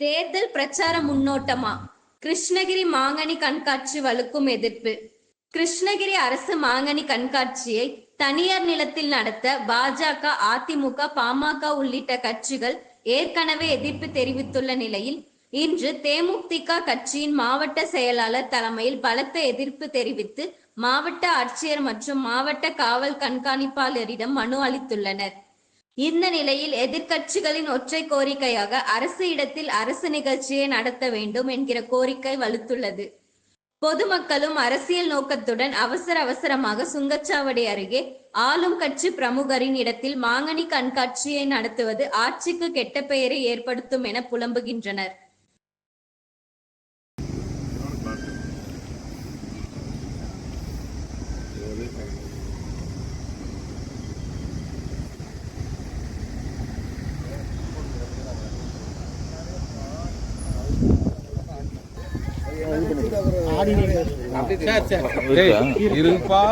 தேர்தல் பிரச்சார முன்னோட்டமா? கிருஷ்ணகிரி மாங்கனி கண்காட்சி வலுக்கும் எதிர்ப்பு. கிருஷ்ணகிரி அரசு மாங்கனி கண்காட்சியை தனியார் நிலத்தில் நடத்த பாஜக அதிமுக பாமக உள்ளிட்ட கட்சிகள் ஏற்கனவே எதிர்ப்பு தெரிவித்துள்ள நிலையில் இன்று தேமுதிக கட்சியின் மாவட்ட செயலாளர் தலைமையில் பலத்த எதிர்ப்பு தெரிவித்து மாவட்ட ஆட்சியர் மற்றும் மாவட்ட காவல் கண்காணிப்பாளரிடம் மனு அளித்துள்ளனர். இந்த நிலையில் எதிர்க்கட்சிகளின் ஒற்றை கோரிக்கையாக அரசு இடத்தில் அரசு நிகழ்ச்சியை நடத்த வேண்டும் என்கிற கோரிக்கை வலுத்துள்ளது. பொதுமக்களும் அரசியல் நோக்கத்துடன் அவசர அவசரமாக சுங்கச்சாவடி அருகே ஆளும் கட்சி பிரமுகரின் இடத்தில் மாங்கனி கண்காட்சியை நடத்துவது ஆட்சிக்கு கெட்ட பெயரை ஏற்படுத்தும் என புலம்புகின்றனர். இருப்பா.